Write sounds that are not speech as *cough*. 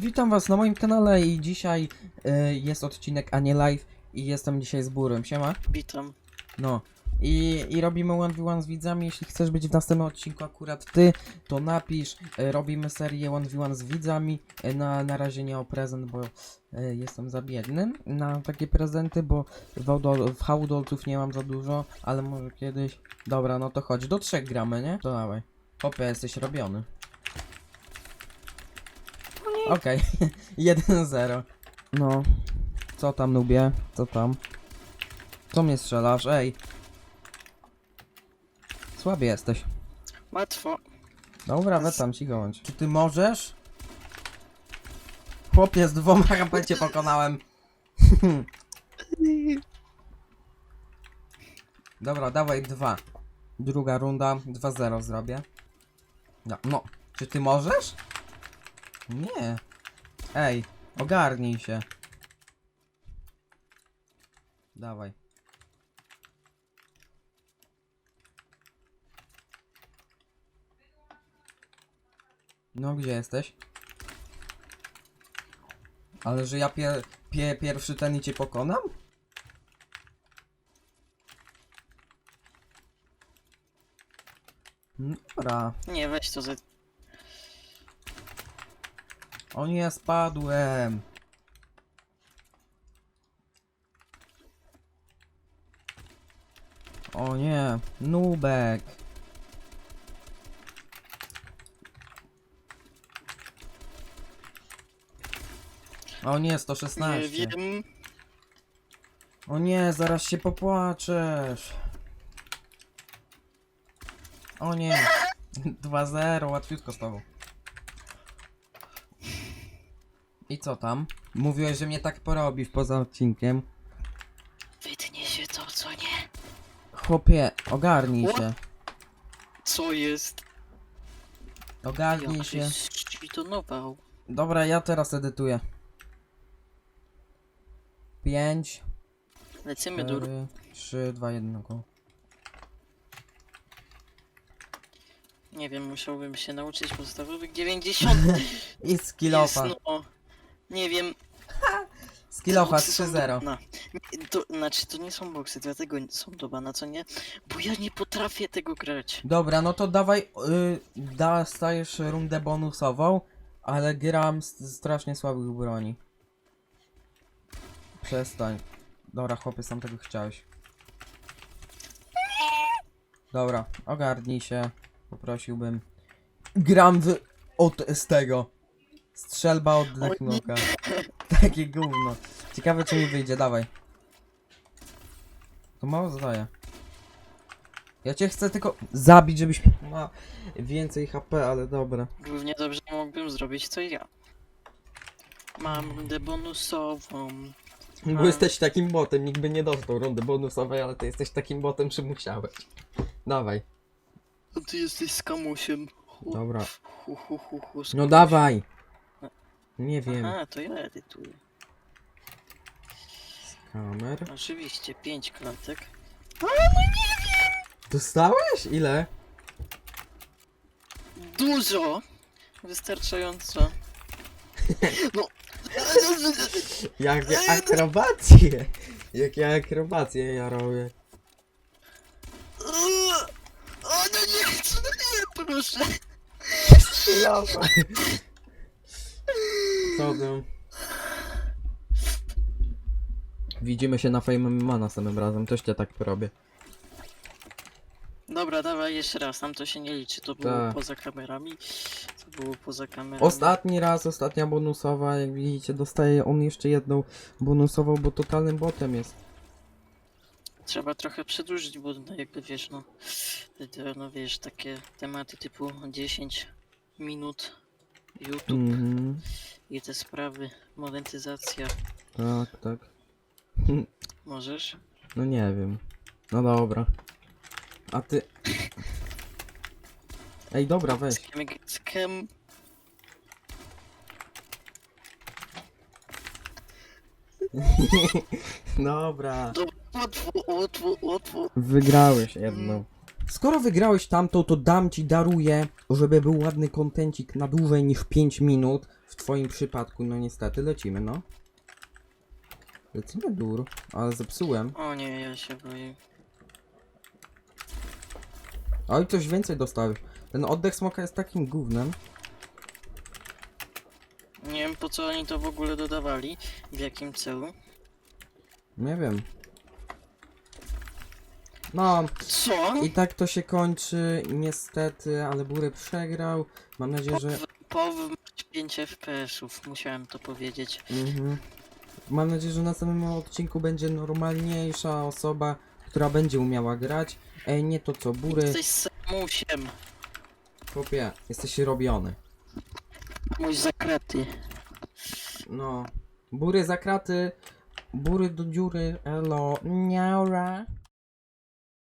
Witam was na moim kanale i dzisiaj y, jest odcinek, a nie live i jestem dzisiaj z Burem, siema? Witam. No. I, I robimy 1v1 z widzami, jeśli chcesz być w następnym odcinku akurat ty, to napisz, y, robimy serię 1v1 z widzami, y, na, na razie nie o prezent, bo y, jestem za biednym na takie prezenty, bo w, Audol- w nie mam za dużo, ale może kiedyś, dobra, no to chodź, do trzech gramy, nie? To dawaj. Hopie, jesteś robiony. Okej, *laughs* 1-0. No, co tam nubie? Co tam? Co mnie strzelasz? Ej. Słaby jesteś. Łatwo. Dobra, wetam ci gołądź. Czy ty możesz? Chłopie, z dwoma HP cię pokonałem. *laughs* Dobra, dawaj dwa. Druga runda, 2-0 zrobię. No, no, czy ty możesz? Nie. Ej, ogarnij się. Dawaj. No, gdzie jesteś? Ale że ja pier pie pierwszy ten i cię pokonam? Dobra. Nie, weź to ze... O nie, spadłem. O nie, nubek. O nie, Nie 116. wiem. O nie, zaraz się popłaczesz. O nie. *laughs* 2-0, łatwiutko z tobą. I co tam? Mówiłeś, że mnie tak porobisz poza odcinkiem. Wytnie się to, co nie? Chłopie, ogarnij What? się. Co jest? Ogarnij Jak się. szczytonował. Dobra, ja teraz edytuję. 5, Lecimy do... 4, 3, 2, 1 go. Nie wiem, musiałbym się nauczyć podstawowych 90. *laughs* I jest, skillofa. no. Nie wiem. Boksy są 3-0. do- no. To, znaczy, to nie są boksy, dlatego są do bana, co nie? Bo ja nie potrafię tego grać. Dobra, no to dawaj, y, da, stajesz rundę bonusową, ale gram z strasznie słabych broni. Przestań. Dobra, chłopie, sam tego chciałeś. Dobra, ogarnij się. Poprosiłbym. Gram w... od z tego. Strzelba od. Deathknocka. *laughs* Takie gówno. Ciekawe czy mi wyjdzie, dawaj. To mało zadaje. Ja cię chcę tylko zabić, żebyś ma więcej HP, ale dobra. Równie dobrze mógłbym zrobić co ja. Mam rundę bonusową. Bo jesteś takim botem, nikt by nie dostał rundy bonusowej, ale ty jesteś takim botem, że musiałeś. Dawaj. A ty jesteś skamusiem. Hu, Dobra. Hu, hu, hu, hu, No dawaj. Nie wiem. Aha, to ja edytuję. Kamer. Oczywiście, 5 klatek. Dostałeś? Ile? Dużo! Wystarczająco. No. *laughs* Jakie akrobacje! Jakie akrobacje ja robię. O no nie, no nie, proszę. Co *laughs* tam? Widzimy się na Fame MMA następnym razem, też cię tak porobię. Dobra, dawaj jeszcze raz, tam to się nie liczy, to było Tak. poza kamerami. To było poza kamerami. Ostatni raz, ostatnia bonusowa, jak widzicie, dostaje on jeszcze jedną bonusową, bo totalnym botem jest. Trzeba trochę przedłużyć, bo no jakby wiesz, no, te- no wiesz, takie tematy typu 10 minut YouTube Mhm, i te sprawy, monetyzacja, tak, tak. możesz? No nie wiem. No dobra. A ty... Ej, dobra, weź. *laughs* Dobra. Dobra, łatwo, łatwo, łatwo. Wygrałeś jedną. Skoro wygrałeś tamtą, to dam ci, daruję, żeby był ładny kontencik na dłużej niż 5 minut. W twoim przypadku, no niestety, lecimy, no. Lecimy dur, ale zepsułem. O nie, ja się boję. Oj, coś więcej dostałeś. Ten oddech smoka jest takim gównem. Nie wiem po co oni to w ogóle dodawali, w jakim celu. Nie wiem. No, Co? i tak to się kończy, niestety, ale Bury przegrał. Mam nadzieję, że... Powym 5 FPS-ów, musiałem to powiedzieć. Mhm. Mam nadzieję, że w następnym odcinku będzie normalniejsza osoba, która będzie umiała grać. Ej, nie to co, Bury, Jesteś samusiem, chłopie, jesteś robiony. mój zakrety. No. Bury za kraty, bury do dziury, elo, niaura.